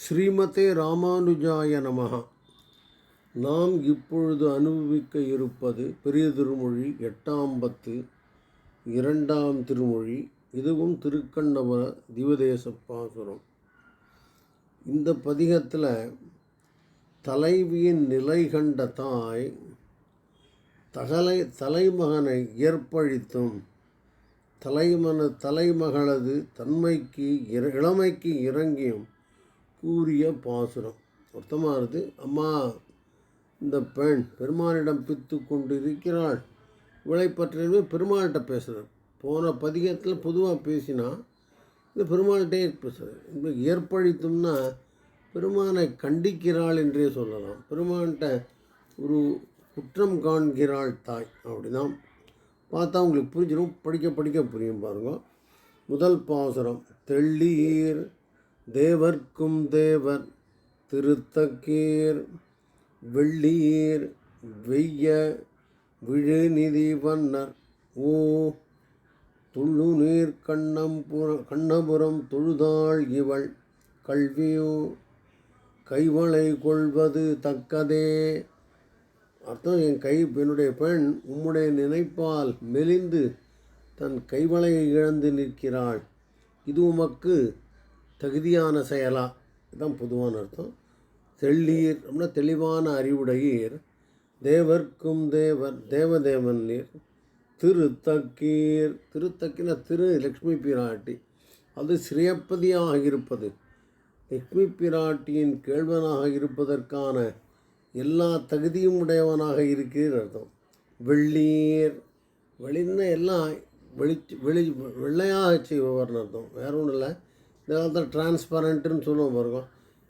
ஸ்ரீமதே ராமானுஜாய நமகா நாம் இப்பொழுது அனுபவிக்க இருப்பது பெரிய திருமொழி எட்டாம் பத்து இரண்டாம் திருமொழி. இதுவும் திருக்கண்ணவர திவதேச பாசுரம் இந்த பதிகத்தில் தலைவியின் நிலை கண்ட தாய் தகலை தலைமகனை ஏற்பழித்தும் தலைமன தலைமகளது தன்மைக்கு இர இளமைக்கு இறங்கியும் கூறிய பாசுரம். அர்த்தமாக இருக்குது அம்மா இந்த பெண் பெருமானிடம் பித்து கொண்டு இருக்கிறாள் இவளை பற்றியுமே பெருமாள்கிட்ட பேசுகிறார் போன பதிகத்தில் பொதுவாக பேசினா இந்த பெருமாள்கிட்டே பேசுகிறார் இந்த ஏற்பழித்தும்னா பெருமானை கண்டிக்கிறாள் என்றே சொல்லலாம். பெருமான்கிட்ட ஒரு குற்றம் காண்கிறாள் தாய். அப்படிதான் பார்த்தா உங்களுக்கு புரிஞ்சிடும் படிக்க படிக்க புரியும் பாருங்க. முதல் பாசுரம் தெள்ளீர் தேவர்க்கும் தேவர் திருத்தக்கீர் வெள்ளீர் வெய்ய விழுநிதி வண்ணர். ஓ துள்ளுநீர் கண்ணம்புற கண்ணபுரம் தொழுதாள் இவள். கல்வியோ கைவளை கொள்வது தக்கதே. அர்த்தம் என் கை என்னுடைய பெண் உம்முடைய நினைப்பால் மெலிந்து தன் கைவளையை இழந்து நிற்கிறாள். இது உமக்கு தகுதியான செயலா இதுதான் பொதுவான அர்த்தம். தெள்ளீர் அப்படின்னா தெளிவான அறிவுடையீர். தேவர்க்கும் தேவர் தேவதேவன் நீர். திருத்தக்கீர் திருத்தக்கின திரு லக்ஷ்மி பிராட்டி. அது ஸ்ரீயப்பதியாக இருப்பது. லக்ஷ்மி பிராட்டியின் கேள்வனாக இருப்பதற்கான எல்லா தகுதியும் உடையவனாக இருக்கிற அர்த்தம். வெள்ளீர் வெளின்னா எல்லாம் வெளி வெளி வெள்ளையாக செய்பவர்னு அர்த்தம். வேற ஒன்றும் இல்லை. இந்த காலத்தில் டிரான்ஸ்பரண்ட்டுன்னு சொல்லுவோம் பாருங்க.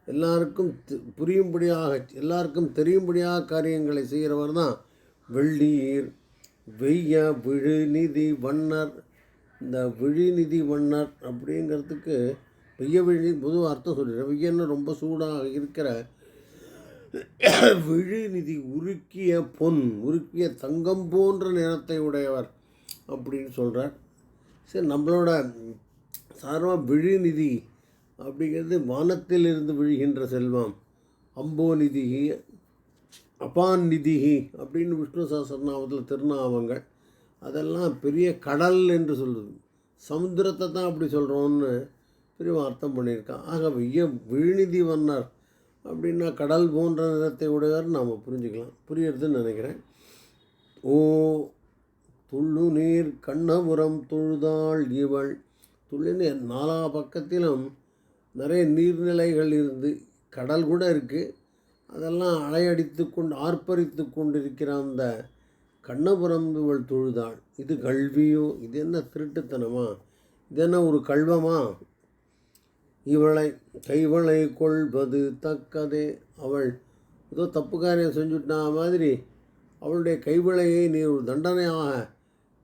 எல்லாருக்கும் புரியும்படியாக எல்லாருக்கும் தெரியும்படியாக காரியங்களை செய்கிறவர் தான் வெள்ளீர் வெய்ய விழுநிதி வண்ணர். இந்த விழிநிதி வண்ணர் அப்படிங்கிறதுக்கு வெய்ய விழி பொதுவாக அர்த்தம் சொல்லிடுறேன். வெய்யன்னு ரொம்ப சூடாக இருக்கிற விழிநிதி உருக்கிய பொன் உருக்கிய தங்கம் போன்ற நிறத்தை உடையவர் அப்படின்னு சொல்கிறார் சரி நம்மளோட சாதாரணமாக விழிநிதி அப்படிங்கிறது வானத்தில் இருந்து விழுகின்ற செல்வம். அம்போநிதி அபான் நிதிகி அப்படின்னு விஷ்ணு சஹஸ்ரநாமத்தில் திருநாமங்கள் அதெல்லாம் பெரிய கடல் என்று சொல்லுது. சமுத்திரத்தை தான் அப்படி சொல்கிறோன்னு பெரிய அர்த்தம் பண்ணியிருக்கான் ஆக வெய்ய விழுநிதி வண்ணர் அப்படின்னா கடல் போன்ற நிறத்தை உடையவர் நாம் புரிஞ்சுக்கலாம். புரியறதுன்னு நினைக்கிறேன். ஓ துள்ளு நீர் கண்ணபுரம் தொழுதாள் இவள். துள்ளு நாலா பக்கத்திலும் நிறைய நீர்நிலைகள் இருந்து கடல் கூட இருக்குது அதெல்லாம் அலையடித்து கொண்டு ஆர்ப்பரித்து கொண்டிருக்கிற அந்த கண்ணபுரம் இவள் தொழுதாள். இது கல்வியோ இது என்ன திருட்டுத்தனமா? இது என்ன ஒரு கல்வமா? இவளை கைவளை கொள்வது தக்கதே. அவள் ஏதோ தப்பு காரியம் செஞ்சுட்டா மாதிரி அவளுடைய கைவிளையை நீ ஒரு தண்டனையாக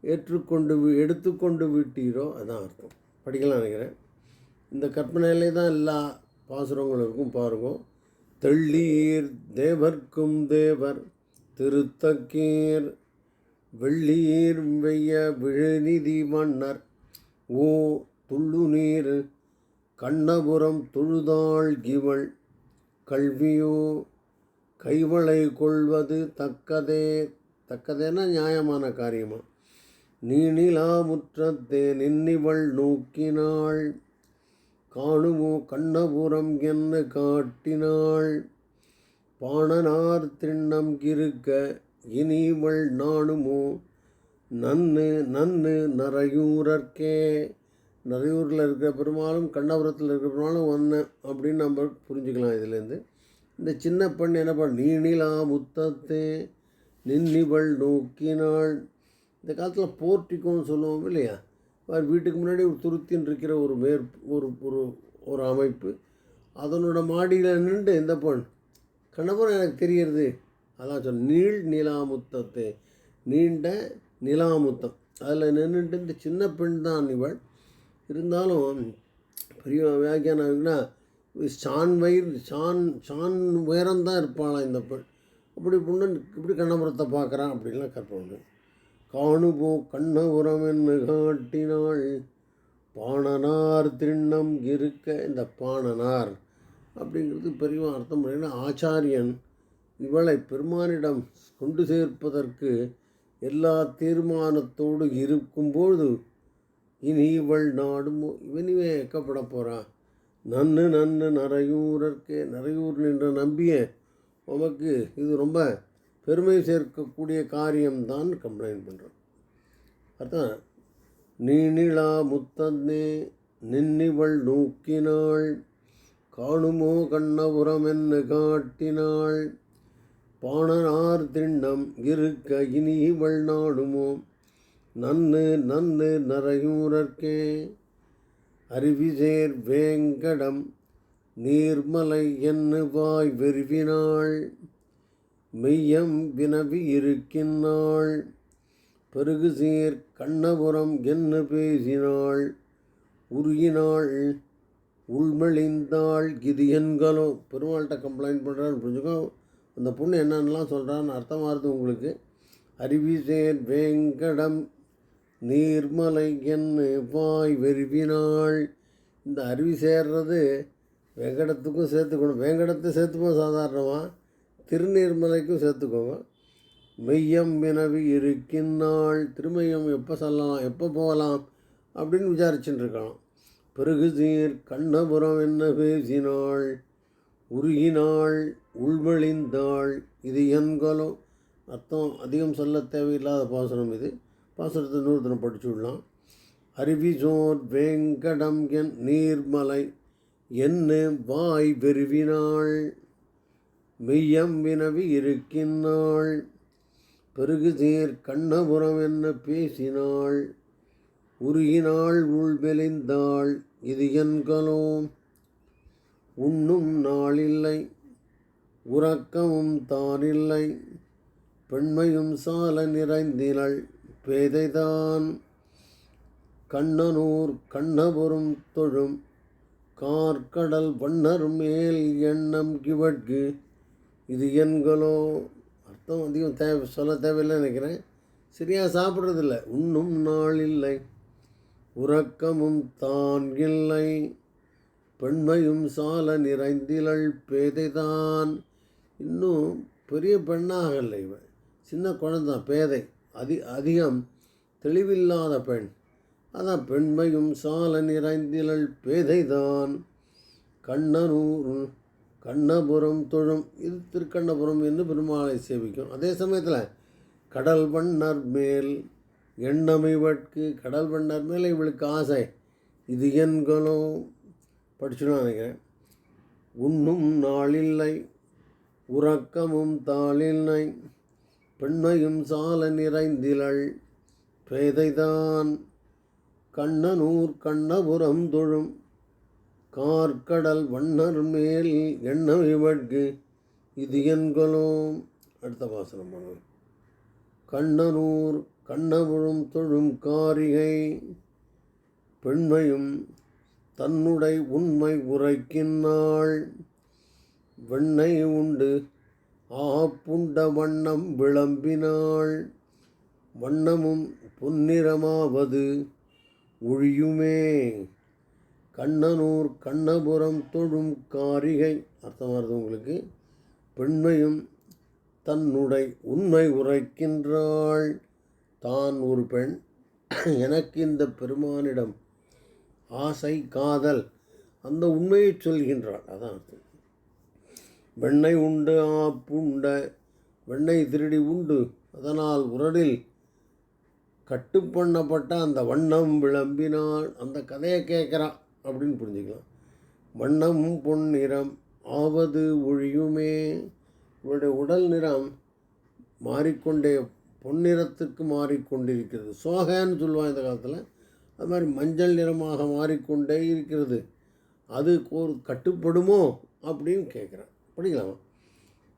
ஏற்றுக்கொண்டு வி- எடுத்துக்கொண்டு விட்டீரோ? அதான் அர்த்தம். படிக்கலாம் நினைக்கிறேன். இந்த கற்பனையிலே தான் எல்லா பாசுரங்களும் இருக்கும் பாருங்க. தெள்ளீர் தேவர்க்கும் தேவர் திருத்தக்கீர் வெள்ளீர் வெய்ய விழுநிதி மன்னர் ஓ துள்ளு நீர் கண்ணபுரம் தொழுதாள் இவள் கல்வியோ கைவளை கொள்வது தக்கதே தக்கதேன்னா நியாயமான காரியமாக நீனிலாமுற்றத்தே நின்னிவள் நோக்கினாள். காணுமோ கண்ணபுரம் என்ன காட்டினாள். பாணனார் திண்ணம் கிருக்க இனிவள் நாணுமோ? நன்னு நன்னு நரையூரற்கே நரையூரில் இருக்கிற பெருமாளும் கண்ணபுரத்தில் இருக்கிற பெருமாளும் ஒன்று அப்படின்னு நம்ம புரிஞ்சுக்கலாம் இதுலேருந்து. இந்த சின்ன பெண் என்ன பண்ண நீணிலா முத்தத்தே நின்னிவள் நோக்கினாள். இந்த காலத்தில் போர்ட்டிக்கோன்னு சொல்லுவோம் இல்லையா? வீட்டுக்கு முன்னாடி ஒரு துருத்தின்னு இருக்கிற ஒரு மேற் ஒரு ஒரு ஒரு அமைப்பு. அதனோட மாடியில் நின்று இந்த பெண் கண்ணபுரம் எனக்கு தெரியறது. அதான் சொன்ன நீள் நிலாமுத்தத்தை நீண்ட நிலாமுத்தம். அதில் நின்றுட்டு இந்த சின்ன பெண் தான் இவள். இருந்தாலும் பெரிய வியாக்கியானா சான் வயிறு சான் சான் உயரம்தான் இருப்பாளாம் இந்த பெண். அப்படி பொண்ணு இப்படி கண்ணபுரத்தை பார்க்குறான் அப்படின்லாம் கற்பனை காணுபோ கண்ணபுரம் என்று காட்டினாள் பாணனார் திண்ணம் இருக்க இந்த பாணனார் அப்படிங்கிறது பெரிய அர்த்தம் பண்ணினா ஆச்சாரியன் இவளை பெருமானிடம் கொண்டு சேர்ப்பதற்கு எல்லா தீர்மானத்தோடு இருக்கும்பொழுது இனி இவள் நாடுமோ இவனிவே எக்கப்பட போகிறான் நன்னு நன்னு நரையூரற்கே நரையூர் நின்ற நம்பிய உமக்கு இது ரொம்ப பெருமை சேர்க்கக்கூடிய காரியம்தான் கம்ப்ளைண்ட் பண்ணுறோம் அர்த்தம் நீணிலா முத்தன்னே நின்னிவள் நோக்கினாள் காணுமோ கண்ணபுரம் என்று காட்டினாள் பாணனார் திண்ணம் இருக்க இனி இவள் நாடுமோ நன்னு நன்னு நரையூரர்க்கே அருவிசேர் வேங்கடம் நீர்மலை என்று வாய் வெறிவினாள் மெய்யம் வினவி இருக்கின்றாள். பெருகு சீர் கண்ணபுரம் என்ன பேசினாள். உருகினாள். உள்மழிந்தாள். இது என்களோ பெருமாள்கிட்ட கம்ப்ளைண்ட் பண்ணுறான்னு புரிஞ்சுக்கோ? அந்த பொண்ணு என்னென்னலாம் சொல்கிறான்னு அர்த்தமாகுது உங்களுக்கு. அறிவிசேர் வேங்கடம் நீர்மலை என்று பாய் வெறுவினாள் இந்த அருவி சேர்றது வெங்கடத்துக்கும் சேர்த்துக்கணும். வேங்கடத்தை சேர்த்துப்போம் சாதாரணமாக திருநீர்மலைக்கும் சேர்த்துக்கோங்க. மெய்யம் வினவி இருக்கின்றாள் திருமையம் எப்போ சொல்லலாம் எப்போ போகலாம் அப்படின்னு விசாரிச்சுட்டு இருக்கலாம் பிறகு சீர் கண்ணபுரம் என்ன பேசினாள்? உருகினாள் உள்வழிந்தாள் இது என்கலோ அர்த்தம் அதிகம் சொல்ல தேவையில்லாத பாசனம் இது. பாசனத்தை நூறுத்தனம் படிச்சு விடலாம். அருவிசோர் வேங்கடம் என் நீர்மலை. என்ன வாய் பெருவினாள் மெய்யம் வினவி இருக்கின்றாள் பெருகுதீர் கண்ணபுரம் என்ன பேசினாள்? உருகினாள் உள்வெளிந்தாள் இது என்கலோ உண்ணும் நாளில்லை. உறக்கமும் தானில்லை. பெண்மையும் சால நிறைந்தினள். பேதைதான். கண்ணனூர் கண்ணபுரம் தொழும். கார்கடல் வண்ணர் மேல் எண்ணம் கிவட்கு. இது என்களோ அர்த்தம் அதிகம் தேவை சொல்ல தேவையில்லை நினைக்கிறேன். சரியாக சாப்பிட்றதில்ல. உண்ணும் நாள் இல்லை. உறக்கமும் தான் இல்லை. பெண்மையும் சால நிறைந்திலள் பேதைதான். இன்னும் பெரிய பெண்ணாக இல்லை இவன். சின்ன குழந்தை பேதை. அதி அதிகம் தெளிவில்லாத பெண். அதான் பெண்மையும் சால நிறைந்திலள் பேதைதான். கண்ணனூர் கண்ணபுரம் தொழும். இது திருக்கண்ணபுரம் என்று பெருமாளை சேவிக்கும். அதே சமயத்தில் கடல் வண்ணர் மேல் எண்ணமைவட்கு கடல் வண்ணர் மேலே இவளுக்கு ஆசை. இது என்களோ படிச்சுன்னு நினைக்கிறேன். உண்ணும் நாளில்லை உறக்கமும் தாளில்லை பெண்மையும் சால நிறைந்திலள் பேதைதான் கண்ணனூர் கண்ணபுரம் தொழும். கார்கடல் வண்ணர் மேல் எண்ணம் இவட்கு இது என்களோ அடுத்த வாசனம் கண்ணனூர் கண்ணபுரம் தொழும் காரிகை பெண்மையும் தன்னுடை உண்மை உரைக்கின்றாள். வெண்ணை உண்டு ஆப்புண்ட வண்ணம் விளம்பினாள். வண்ணமும் பொன்னிறமாவது ஒழியுமே. கண்ணனூர் கண்ணபுரம் தொழும் காரிகை. அர்த்தம் வருது உங்களுக்கு. பெண்மையும் தன்னுடை உண்மை உரைக்கின்றாள். தான் ஒரு பெண். எனக்கு இந்த பெருமானிடம் ஆசை காதல் அந்த உண்மையை சொல்கின்றாள். அதான் அர்த்தம். வெண்ணெய் உண்டு ஆப்புண்ட வெண்ணெய் திருடி உண்டு. அதனால் உரலில் கட்டு பண்ணப்பட்ட அந்த வண்ணம் விளம்பினால் அந்த கதையை கேட்குறான் அப்படின்னு புரிஞ்சுக்கலாம். வண்ணம் பொன்னிறம் ஆவது ஒழியுமே. இவருடைய உடல் நிறம் மாறிக்கொண்டே பொன்னிறத்துக்கு மாறிக்கொண்டிருக்கிறது. சோகன்னு சொல்லுவான் இந்த காலத்தில். அது மாதிரி மஞ்சள் நிறமாக மாறிக்கொண்டே இருக்கிறது. அது ஒரு கட்டுப்படுமோ அப்படின்னு கேட்குறேன் படிக்கலாமா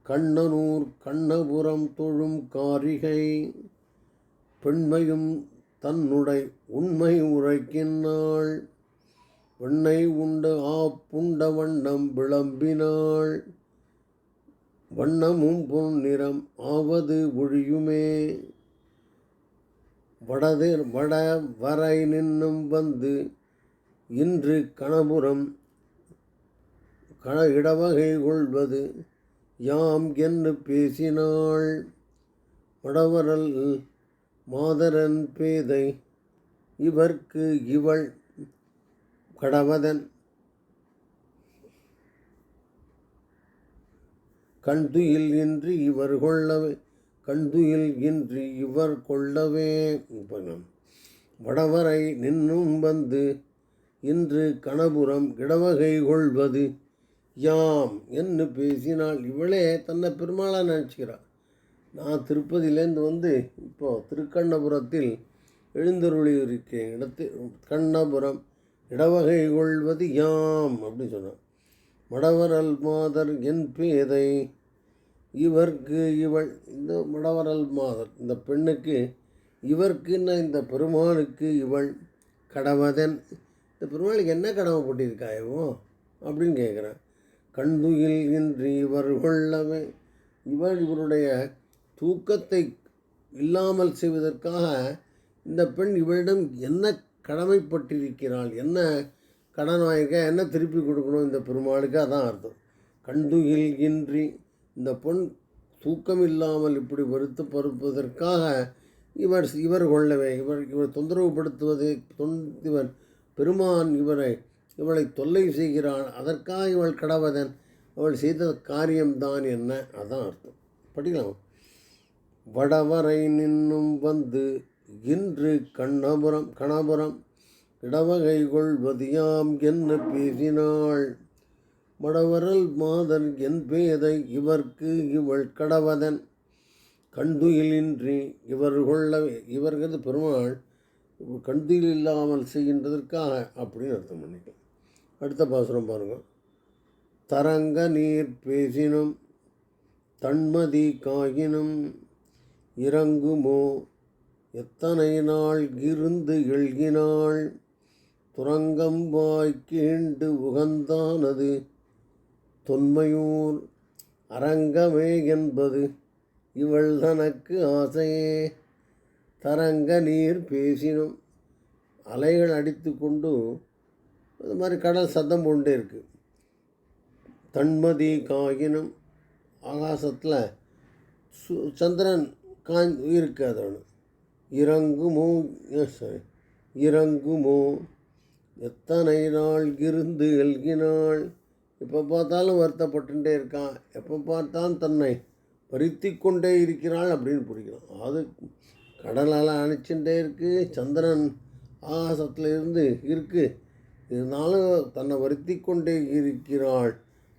கண்ணனூர் கண்ணபுரம் தொழும் காரிகை பெண்மையும் தன்னுடை உண்மை உரைக்கின்றாள் வெண்ணெய் உண்டு ஆப்புண்ட வண்ணம் விளம்பினாள். வண்ணமும் பொன்னிறம் ஆவது ஒழியுமே. வடதிர் வட வரை நின்னும் வந்து இன்று கணபுரம் க இடவகை கொள்வது யாம் என்று பேசினாள். வடவரல் மாதரன் பேதை இவர்க்கு இவள் கடவதன் கண்துயில் இன்றி இவர் கொள்ளவே கண்துயில் இன்றி இவர் கொள்ளவே. வடவரை நின்னும் வந்து இன்று கணபுரம் இடவகை கொள்வது யாம் என்று பேசினால் இவளே தன்னை பெருமாளாக நினச்சிக்கிறாள் நான் திருப்பதியிலேருந்து வந்து இப்போது திருக்கண்ணபுரத்தில் எழுந்தருளி இருக்கேன் இடத்து கண்ணபுரம் இடவகை கொள்வது யாம் அப்படின்னு சொன்னான். மடவரல் மாதர் என் பேதை இவர்க்கு இவள் இந்த மடவரல் மாதர் இந்த பெண்ணுக்கு இவர்க்குன்னா இந்த பெருமாளுக்கு இவள் கடவதன் இந்த பெருமாளுக்கு என்ன கடமைப்பட்டிருக்காயவோ அப்படின்னு கேட்குறேன் கண்துயில் இன்றி இவர் கொள்ளவே இவர் இவருடைய தூக்கத்தை இல்லாமல் செய்வதற்காக இந்த பெண் இவளிடம் என்ன கடமைப்பட்டிருக்கிறாள். என்ன கடன் வாங்கியிருக்கா என்ன திருப்பி கொடுக்கணும் இந்த பெருமாளுக்கு? அதான் அர்த்தம். கண்துயில் இன்றி இந்த பொன் தூக்கம் இல்லாமல் இப்படி வருத்து பருப்பதற்காக இவர் இவர் கொள்ளவே இவர் இவர் தொந்தரவுபடுத்துவது தொன் இவர் பெருமான் இவரை இவளை தொல்லை செய்கிறான் அதற்காக இவள் கடவதன் அவள் செய்த காரியம்தான் என்ன? அதான் அர்த்தம். படிக்கலாம். வடவரை நின்னும் வந்து இன்று கண்ணபுரம் கணபுரம் இடவகை கொள்வதியாம் என்ன பேசினாள். மடவரல் மாதன் என் பேதை இவர்க்கு இவள் கடவதன். கண்துயிலின்றி இவர் கொள்ள இவர்களது பெருமாள் கண்துயில் இல்லாமல் செய்கின்றதற்காக அப்படின்னு அர்த்தம் பண்ணிக்கலாம் அடுத்த பாசுரம் பாருங்கள் தரங்க நீர் பேசினும் தன்மதி காயினும் இறங்குமோ எத்தனை நாள் இருந்து எழுகினாள்? துரங்கம் வாய்க்கீண்டு உகந்தானது தொன்மையூர் அரங்கமே என்பது இவள் தனக்கு ஆசையே. தரங்க நீர் பேசினோம் அலைகள் அடித்து கொண்டு அது மாதிரி கடல் சத்தம் கொண்டே இருக்குது தன்மதி காகினம் ஆகாசத்தில் சு சந்திரன் காய் இருக்கு அதோட. இறங்குமோ சாரி இறங்குமோ? எத்தனை நாள் இருந்து எழுகினாள் எப்போ பார்த்தாலும் வருத்தப்பட்டுட்டே இருக்கான். எப்போ பார்த்தாலும் தன்னை பருத்தி கொண்டே இருக்கிறாள் அப்படின்னு பிடிக்கலாம் அது கடலால் அணைச்சுட்டே இருக்குது சந்திரன் ஆகாசத்தில் இருந்து இருக்குது இருந்தாலும் தன்னை வருத்தி கொண்டே இருக்கிறாள்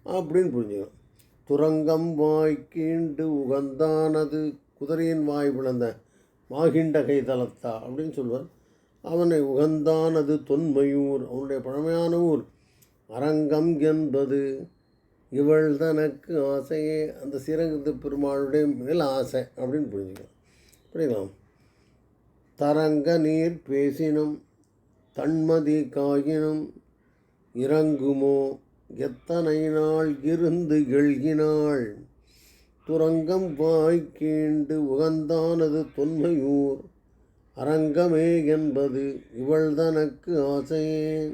அப்படின்னு புரிஞ்சுக்கணும் துரங்கம் வாய் கீண்டு உகந்தானது. குதிரையின் வாய் விழுந்த மாகிண்ட தலத்தா அப்படின்னு சொல்வார். அவனை உகந்தானது தொன்மையூர் அவனுடைய பழமையான ஊர். அரங்கம் என்பது இவள் தனக்கு ஆசையே அந்த சீரங்கத்து பெருமாளுடைய மேல் ஆசை அப்படின்னு புரிஞ்சுக்கலாம். புரியுக்கலாம் தரங்க நீர் பேசினும் தன்மதி காயினும் இறங்குமோ எத்தனை நாள் இருந்து எழுகினாள்? துரங்கம் வாய் உகந்தானது தொன்மையூர். அரங்கமே என்பது இவள் தனக்கு ஆசையே.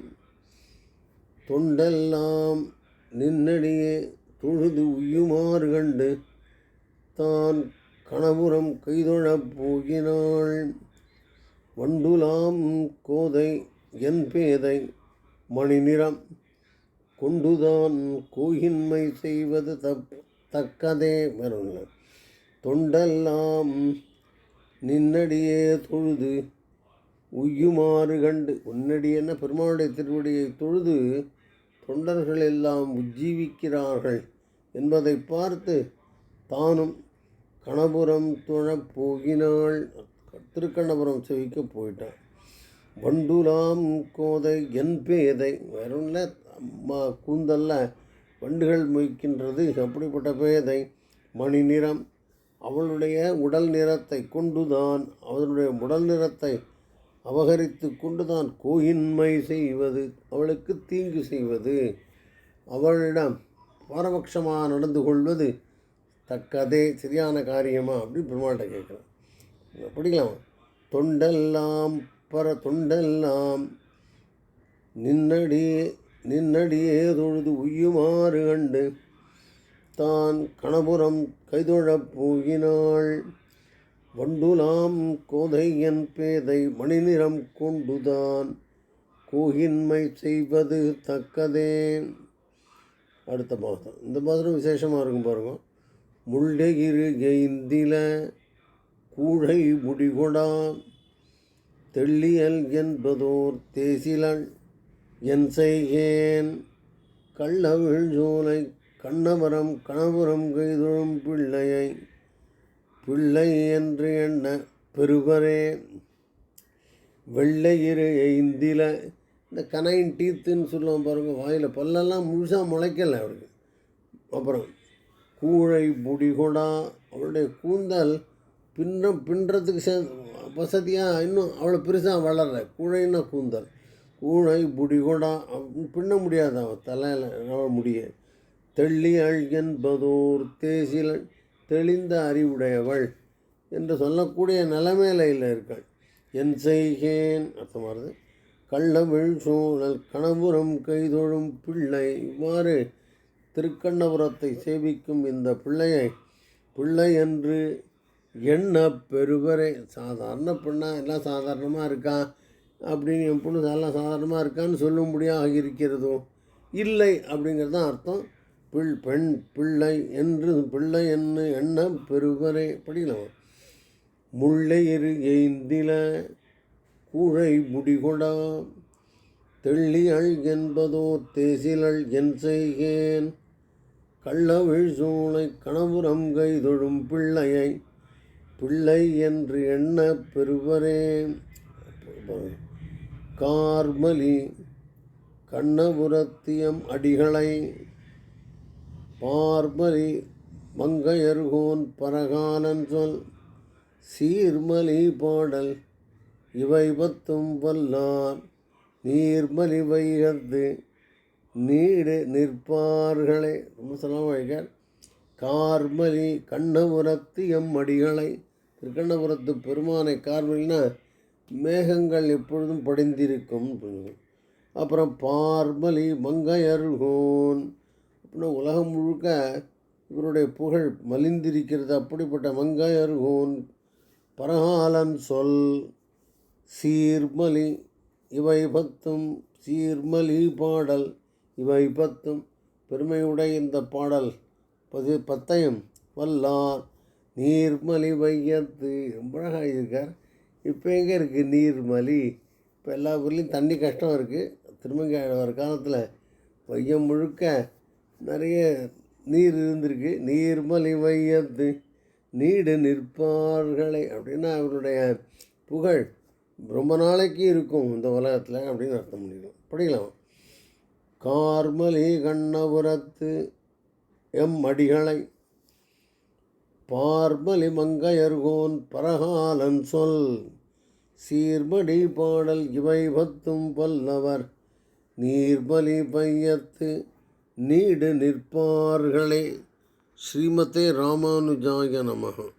தொண்டெல்லாம் நின்னடியே தொழுது உயுமாறு கண்டு தான் கணபுரம் கைதொழப் போகினாள். வண்டுலாம் கோதை என் பேதை மணிநிறம் கொண்டுதான் கோயின்மை செய்வது தப்பு. தக்கதே வருங்க தொண்டெல்லாம் நின்னடியே தொழுது உய்யுமாறு கண்டு. உன்னடியென பெருமாளுடைய திருவடியை தொழுது தொண்டர்கள் எல்லாம் உஜ்ஜீவிக்கிறார்கள் என்பதை பார்த்து தானும் கணபுரம் தொழப் போகினாள். திருக்கண்ணபுரம் செவிக்க போயிட்டான். வண்டுலாம் கோதை என் பேதை. வேறும்ல அம்மா கூந்தல்ல வண்டுகள் முயக்கின்றது. அப்படிப்பட்ட பேதை மணி நிறம் அவளுடைய உடல் நிறத்தை கொண்டுதான் அவளுடைய உடல் நிறத்தை அபகரித்து கொண்டுதான் கோயின்மை செய்வது அவளுக்கு தீங்கு செய்வது. அவளிடம் பாரபட்சமாக நடந்து கொள்வது தக்கதே சரியான காரியமா? அப்படின்னு பெருமாள்கிட்ட கேட்குறேன். படிக்கலாம் தொண்டெல்லாம் பர தொண்டெல்லாம் நின்னடி நின்னடியே தொழுது உய்யுமாறு கண்டு தான் கணபுரம் கைதொழப் போகினாள். வண்டுலாம் கோதை என் பேதை மணிநிறம் கொண்டுதான். கோகின்மை செய்வது தக்கதே. அடுத்த மாதம் இந்த மாதம் விசேஷமாக இருக்கும் பாருங்க. முள்ளெகிரு கெய்ந்தில கூழை முடிகொடான் தெள்ளியல் என்பதோர் தேசிலன் என் செய்கேன் கள்ளவிழ் ஜூலை கண்ணபுரம் கணபுரம் கைதொழும் பிள்ளையை பிள்ளை என்று எண்ண பெருவரே வெள்ளையிரு ஐந்தில இந்த கனையின் டீத்துன்னு சொல்லுவோம் பாருங்க வாயில் பல்லெல்லாம் முழுசாக முளைக்கலை அவருக்கு. அப்புறம் கூழை முடிகொடா அவளுடைய கூந்தல் பின்ன பின்னுறதுக்கு சே வசதியாக இன்னும் அவ்வளோ பெருசாக வளர்ற கூழைன்னா கூந்தல். கூழை புடிகொடா பின்ன முடியாது? அவன் தலையில் அவன் முடிய தெள்ளி என்பதோர் தேசிலன் தெளிந்த அறிவுடையவள் என்று சொல்லக்கூடிய நிலைமையில இருக்காள். என் செய்கேன் அர்த்தம் வருது. கள்ளவிழ் சூழல் கணபுரம் கைதொழும் பிள்ளை. இவ்வாறு திருக்கண்ணபுரத்தை சேவிக்கும் இந்த பிள்ளையை பிள்ளை என்று எண்ண பெருவரை சாதாரண பெண்ணா எல்லாம் சாதாரணமாக இருக்கா? அப்படின்னு என் பொண்ணு நல்லா சாதாரணமாக இருக்கான்னு சொல்லும்படியாக இருக்கிறதோ இல்லை அப்படிங்கிறது தான் அர்த்தம். பிள் பெண் பிள்ளை என்று பிள்ளை என்று என்ன பெருவரே படிக்கலாம். முல்லை எரு எய்ந்தில கூழை முடிகொடா. தெள்ளியள் என்பதோ தேசிலள் என் செய்கேன். கள்ளவிழ் சூளை கணபுரம் கைதொழும் பிள்ளையை பிள்ளை என்று எண்ண கார்மலி கண்ணபுரத்தியம் அடிகளை பார்மலி மங்கையர்கோன் பரகாலன் சொல். சீர்மலி பாடல் இவை பத்தும் வல்லார் நீர்மலி வைகத்து நீடு நிற்பார்களே. ரொம்ப சொல்லலாம் கார்மலி கண்ணபுரத்து எம் அடிகளை. திருக்கண்ணபுரத்து பெருமானை கார்மலின்னா மேகங்கள் எப்பொழுதும் படிந்திருக்கும். அப்புறம் பார்மலி மங்கையர்கோன் அப்படின்னா உலகம் முழுக்க இவருடைய புகழ் மலிந்திருக்கிறது. அப்படிப்பட்ட மங்கையருகோன் பரகாலன் சொல் சீர்மலி இவை பத்தும் சீர்மலி பாடல் இவை பத்தும். பெருமையுடைய இந்த பாடல் பது பத்தயம் வல்லார் நீர்மலி வையத்து. ரொம்ப அழகாக இருக்கார் இப்போ எங்கே இருக்குது நீர்மலி இப்போ எல்லா ஊர்லேயும் தண்ணி கஷ்டம் இருக்குது திருமங்கை வர காலத்தில் மையம் முழுக்க நிறைய நீர் இருந்திருக்கு. நீர்மலி வையத்து நீடு நிற்பார்களை அப்படின்னா அவருடைய புகழ் ரொம்ப நாளைக்கு இருக்கும் இந்த உலகத்தில் அப்படின்னு அர்த்தம் பண்ணிக்கலாம் படிக்கலாம் கார்மலி கண்ணபுரத்து எம் அடிகளை பார்மலி மங்கையர்கோன் பரகாலன் சொல். சீர்மடி பாடல் இவை பத்தும் பல்லவர். நீர்மலி பையத்து நீடு நிற்பார்களே. ஸ்ரீமதே ராமானுஜாய நமக.